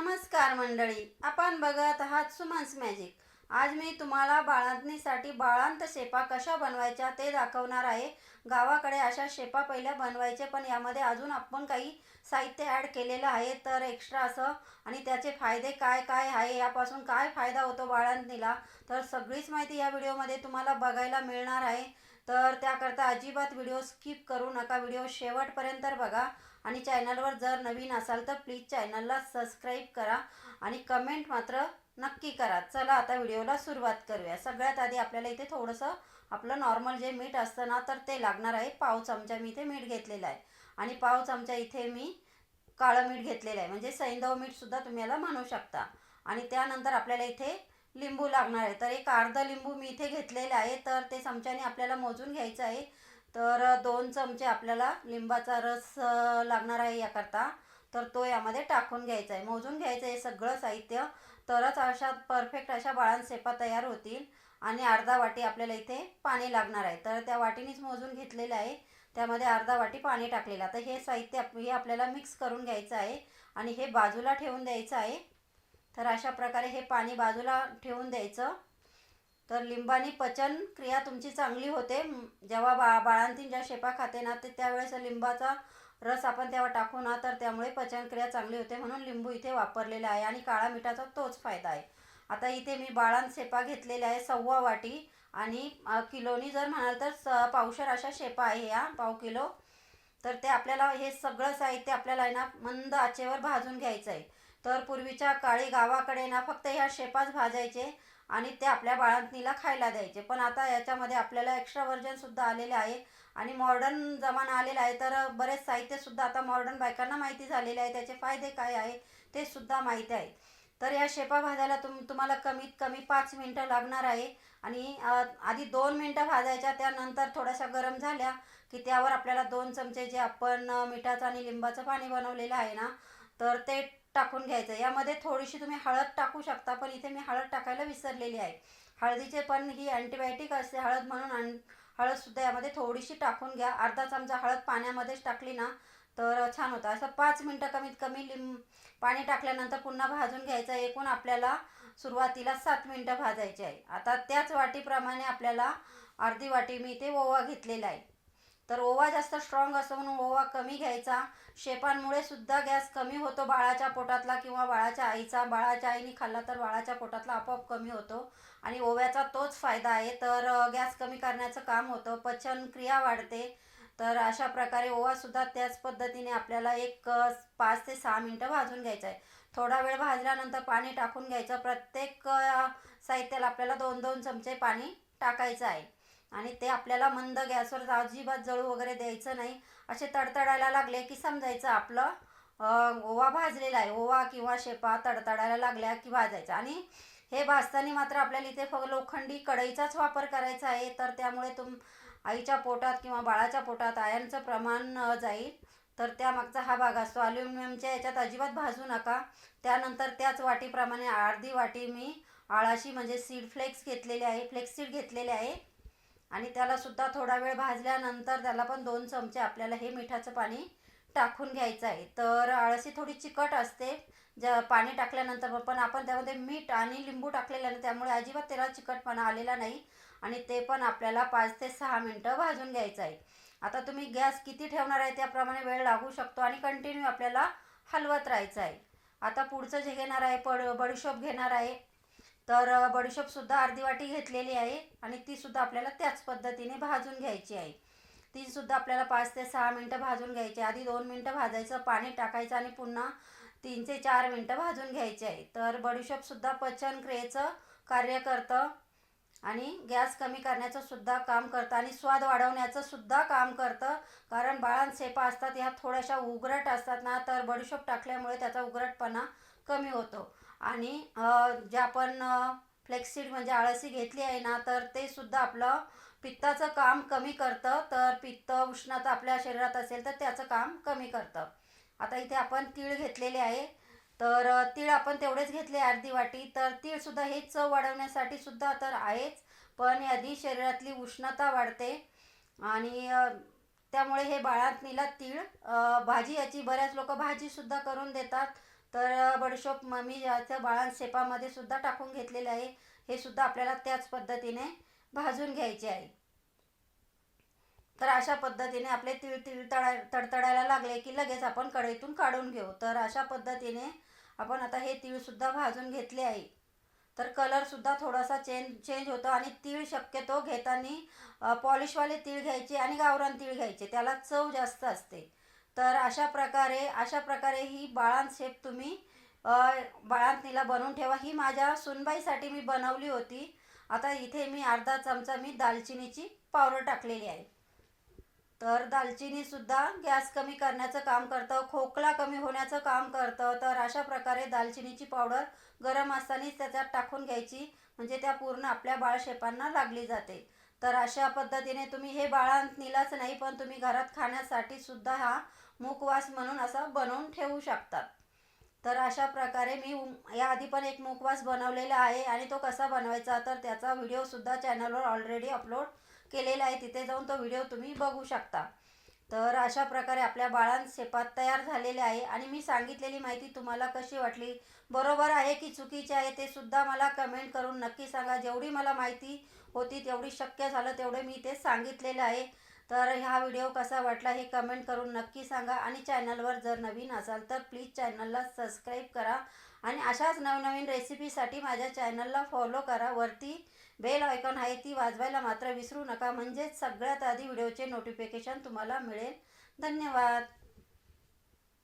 नमस्कार मंडळी आपण बघत आहात सुमन्स मॅजिक. आज मी तुम्हाला बाळंतणीसाठी बाळांत शेपा कशा बनवायच्या ते दाखवणार आहे. गावाकडे अशा शेपा पहिल्या बनवायचे पण यामध्ये अजून आपण काही साहित्य ॲड केलेलं आहे तर एक्स्ट्रा असं. आणि त्याचे फायदे काय काय आहे यापासून काय फायदा होतो बाळंतणीला? तर सगळीच माहिती या व्हिडिओमध्ये तुम्हाला बघायला मिळणार आहे. तर त्याकरता अजिबात व्हिडिओ स्किप करू नका. व्हिडिओ शेवटपर्यंत बघा. आणि चॅनलवर जर नवीन असाल तर प्लीज चॅनलला सबस्क्राईब करा आणि कमेंट मात्र नक्की करा. चला आता व्हिडिओला सुरुवात करूया. सगळ्यात आधी आपल्याला इथे थोडंसं आपलं नॉर्मल जे मीठ असतं ना तर ते लागणार आहे. पाव चमचा मी इथे मीठ घेतलेलं आहे. आणि पाव चमचा इथे मी काळं मीठ घेतलेलं आहे. म्हणजे सैंदव मीठसुद्धा तुम्ही याला म्हणू शकता. आणि त्यानंतर आपल्याला इथे लिंबू लागणार आहे. तर एक अर्धा लिंबू मी इथे घेतलेला आहे. तर ते चमच्याने आपल्याला मोजून घ्यायचं आहे. तर दोन चमचे आपल्याला लिंबाचा रस लागणार आहे याकरता. तर तो यामध्ये टाकून घ्यायचा आहे. मोजून घ्यायचं आहे सगळं साहित्य. तरच अशा परफेक्ट अशा बाळांसेपा तयार होतील आणि अर्धा वाटी आपल्याला इथे पाणी लागणार आहे. तर त्या वाटीनेच मोजून घेतलेलं आहे. त्यामध्ये अर्धा वाटी पाणी टाकलेलं आता हे साहित्य हे आपल्याला मिक्स करून घ्यायचं आहे आणि हे बाजूला ठेवून द्यायचं आहे. तर अशा प्रकारे हे पाणी बाजूला ठेवून द्यायचं. तर लिंबानी पचन क्रिया तुमची चांगली होते. जेव्हा बा बाळांतीन ज्या शेपा खाते ना ते त्यावेळेस लिंबाचा रस आपण तेव्हा टाकू ना तर त्यामुळे पचनक्रिया चांगली होते म्हणून लिंबू इथे वापरलेला आहे आणि काळा मिठाचा तोच फायदा आहे. आता इथे मी बाळांत शेपा घेतलेल्या आहे सव्वा वाटी आणि किलोनी जर म्हणाल तर स पावशर अशा शेपा आहे या पाव किलो. तर ते आपल्याला हे सगळं साहित्य आपल्याला आहे ना मंद आचेवर भाजून घ्यायचं आहे तर पूर्वीच्या काळी गावाकडे ना फक्त ह्या शेपाच भाजायचे आणि ते आपल्या बाळंतणीला खायला द्यायचे. पण आता याच्यामध्ये आपल्याला एक्स्ट्रा व्हर्जनसुद्धा आलेले आहे आणि मॉडर्न जमाना आलेला आहे. तर बरेच साहित्यसुद्धा आता मॉडर्न बायकांना माहिती झालेले आहे. त्याचे फायदे काय आहे ते सुद्धा माहिती आहे. तर या शेपा भाजायला तुम तुम्हाला कमीत कमी पाच मिनटं लागणार आहे. आणि आधी दोन मिनटं भाजायच्या त्यानंतर थोड्याशा गरम झाल्या की त्यावर आपल्याला दोन चमचे जे आपण मिठाचं आणि लिंबाचं पाणी बनवलेलं आहे ना तर ते टाकून घ्यायचं. यामध्ये थोडीशी तुम्ही हळद टाकू शकता पण इथे मी हळद टाकायला विसरलेली आहे. हळदीचे पण ही अँटीबायोटिक असते. हळद म्हणून अन हळदसुद्धा यामध्ये थोडीशी टाकून घ्या. अर्धा चमचा हळद पाण्यामध्येच टाकली ना तर छान होतं. असं पाच मिनटं कमीत कमी लिंब पाणी टाकल्यानंतर पुन्हा भाजून घ्यायचं. एकूण आपल्याला सुरुवातीला सात मिनटं भाजायची आहे. आता त्याच वाटीप्रमाणे आपल्याला अर्धी वाटी मी इथे ओवा घेतलेला आहे. तर ओवा जास्त स्ट्रॉंग असतो म्हणून ओवा कमी घ्यायचा. शेपांमुळे सुद्धा गॅस कमी होतो बाळाच्या पोटातला किंवा बाळाच्या आईचा. बाळाच्या आईने खाल्ला तर बाळाच्या पोटातला आपोआप कमी होतो आणि ओव्याचा तोच फायदा आहे. तर गॅस कमी करण्याचं काम होतं. पचनक्रिया वाढते. तर अशा प्रकारे ओवासुद्धा त्याच पद्धतीने आपल्याला एक पाच ते सहा मिनटं भाजून घ्यायचं आहे. थोडा वेळ भाजल्यानंतर पाणी टाकून घ्यायचं. प्रत्येक साहित्याला आपल्याला दोन दोन चमचे पाणी टाकायचं आहे. आणि ते आपल्याला मंद गॅसवर अजिबात जळू वगैरे द्यायचं नाही. असे तडतडायला लागले की समजायचं आपलं ओवा भाजलेला आहे. ओवा किंवा शेपा तडतडायला लागल्या की भाजायचं. आणि हे भाजताना मात्र आपल्याला इथे फक्त लोखंडी कढईचाच वापर करायचा आहे. तर त्यामुळे तुम आईच्या पोटात किंवा बाळाच्या पोटात आयनचं प्रमाण जाईल. तर त्यामागचा हा भाग असतो. अल्युमिनियमच्या याच्यात अजिबात भाजू नका. त्यानंतर त्याच वाटीप्रमाणे अर्धी वाटी मी आळाशी म्हणजे सीड फ्लेक्स घेतलेले आहे. फ्लेक्स सीड घेतलेले आहे. आणि त्याला सुद्धा थोडा वेळ भाजल्यानंतर त्याला पण दोन चमचे आपल्याला हे मिठाचं पाणी टाकून घ्यायचं आहे. तर आळशी थोडी चिकट असते. ज पाणी टाकल्यानंतर पण आपण त्यामध्ये मीठ आणि लिंबू टाकलेलं आहे त्यामुळे अजिबात त्याला चिकटपणा आलेला नाही. आणि ते पण आपल्याला पाच ते सहा मिनटं भाजून घ्यायचं आहे. आता तुम्ही गॅस किती ठेवणार आहे त्याप्रमाणे वेळ लागू शकतो आणि कंटिन्यू आपल्याला हलवत राहायचं आहे. आता पुढचं जे घेणार आहे पड बडीशोप घेणार आहे. तर अ, बडीशोपसुद्धा अर्धी वाटी घेतलेली आहे आणि तीसुद्धा आपल्याला त्याच पद्धतीने भाजून घ्यायची आहे. तीसुद्धा आपल्याला पाच ते सहा मिनटं भाजून घ्यायची आधी दोन मिनटं भाजायचं पाणी टाकायचं आणि पुन्हा तीन ते चार मिनटं भाजून घ्यायची आहे. तर बडीशोपसुद्धा पचनक्रियेचं कार्य करतं आणि गॅस कमी करण्याचं सुद्धा काम करतं आणि स्वाद वाढवण्याचं सुद्धा काम करतं. कारण बाळांसेपा असतात ह्या थोड्याशा उघरट असतात ना तर बडीशोप टाकल्यामुळे त्याचा उघरटपणा कमी होतो. आणि जे आपण फ्लेक्सीड म्हणजे आळसी घेतली आहे ना तर ते सुद्धा आपलं पित्ताचं काम कमी करतं. तर पित्त उष्णता आपल्या शरीरात असेल तर त्याचं काम कमी करतं. आता इथे आपण तीळ घेतलेले आहे. तर तीळ आपण तेवढेच घेतले अर्धी वाटी. तर तीळसुद्धा हे चव वाढवण्यासाठी सुद्धा तर आहेच. पण यादी शरीरातली उष्णता वाढते. आणि त्यामुळे हे बाळातणीला तीळ भाजी याची बऱ्याच लोक भाजीसुद्धा करून देतात. तर बडशोप बडीशोप मी याचं बाळण शेपामध्ये सुद्धा टाकून घेतलेले आहे. हे सुद्धा आपल्याला त्याच पद्धतीने भाजून घ्यायचे आहे. तर अशा पद्धतीने आपले तिळ तिळ तडा तडतडायला लागले की लगेच आपण कढईतून काढून घेऊ. तर अशा पद्धतीने आपण आता हे तीळसुद्धा भाजून घेतले आहे. तर कलरसुद्धा थोडासा चेंज चेंज होतो आणि तीळ शक्यतो घेताना पॉलिशवाले तीळ घ्यायचे आणि गावरान तीळ घ्यायचे. त्याला चव जास्त असते. तर अशा प्रकारे अशा प्रकारे ही बाळांत शेप तुम्ही अ, बाळांतनीला बनवून ठेवा. ही माझ्या सुनबाईसाठी मी बनवली होती. आता इथे मी अर्धा चमचा मी दालचिनीची पावडर टाकलेली आहे. तर दालचिनीसुद्धा गॅस कमी करण्याचं काम करतं खोकला कमी होण्याचं काम करतं. तर अशा प्रकारे दालचिनीची पावडर गरम असतानाच त्याच्यात टाकून घ्यायची. म्हणजे त्या पूर्ण आपल्या बाळशेपांना लागली जाते. तर अशा पद्धतीने तुम्ही हे बाळांत नेलंच नाही पण तुम्ही घरात खाण्यासाठी सुद्धा हा मुखवास म्हणून असा बनवून ठेवू शकतात. तर अशा प्रकारे मी याआधी पण एक मुखवास बनवलेला आहे आणि तो कसा बनवायचा तर त्याचा व्हिडिओसुद्धा चॅनलवर ऑलरेडी अपलोड केलेला आहे. तिथे जाऊन तो व्हिडिओ तुम्ही बघू शकता. तर अशा प्रकारे आपल्या बाळांसेपात तयार झालेले आहे आणि मी सांगितलेली माहिती तुम्हाला कशी वाटली? बरोबर आहे की चुकीची आहे ते सुद्धा मला कमेंट करून नक्की सांगा. जेवढी मला माहिती होती तेवढी शक्य झालं तेवढे मी ते सांगितलेलं आहे. तर हा व्हिडिओ कसा वाटला हे कमेंट करून नक्की सांगा आणि चॅनलवर जर नवीन असाल तर प्लीज चॅनलला सबस्क्राईब करा आणि अशाच नवनवीन रेसिपीसाठी माझ्या चॅनलला फॉलो करा. वरती बेल आयकॉन आहे ती वाजवायला मात्र विसरू नका. म्हणजेच सगळ्यात आधी व्हिडिओचे नोटिफिकेशन तुम्हाला मिळेल. धन्यवाद.